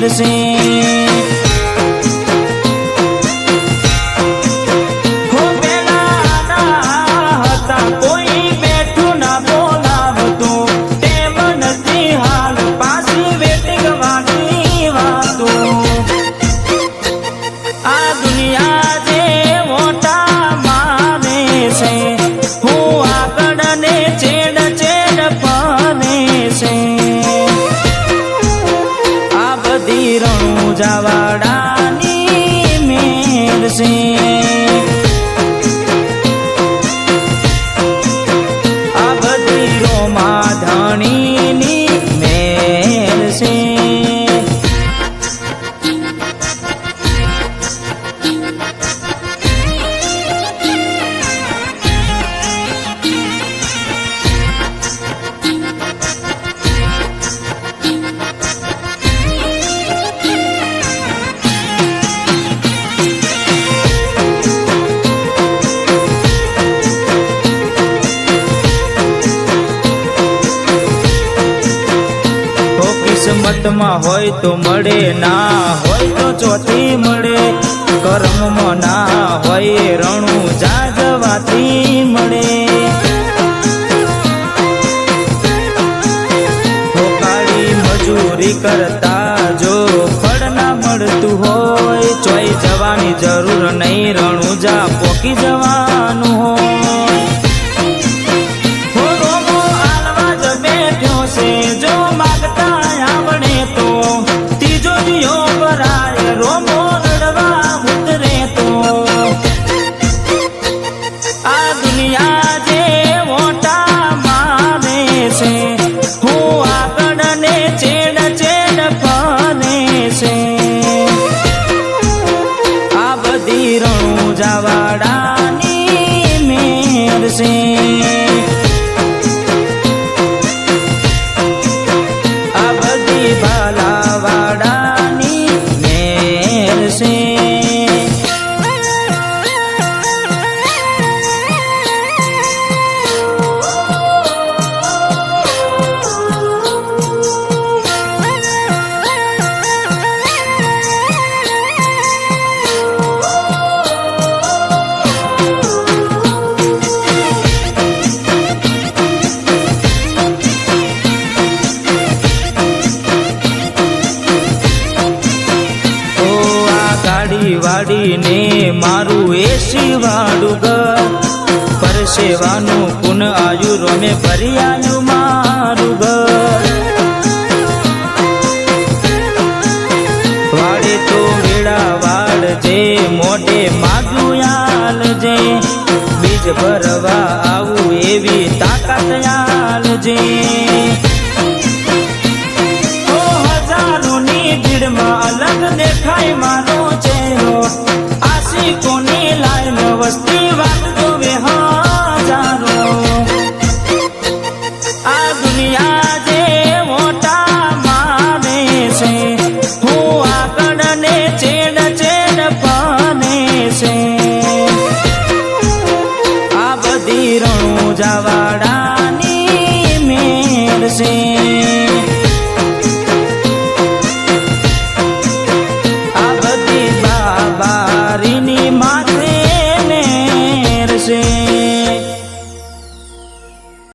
Fantasy પૂજાવાડા કિસ્મતમાં હોય તો મળે ના, હોય તો ચોથી મળે, કર્મમાં ના હોય, રણું જાગવાથી મળે. મજૂરી કરતા જો ફળ ના મળતું હોય ચોઈ જવાની જરૂર નહીં, રણું જા પોકી જવા. ya va. કરીને મારું એ શિવાડું ઘર. પરસેવાનું પુન આયુ રોમે ભર્યાનું મારું ઘર. વાડે તો જે, મોઢે માગું આલ બીજ ભરવા આવું એવી તાકાત આલ જે. હજારોની ભીડમાં અલગ દેખાય મારો કોને લાય નવસ્તી વાત?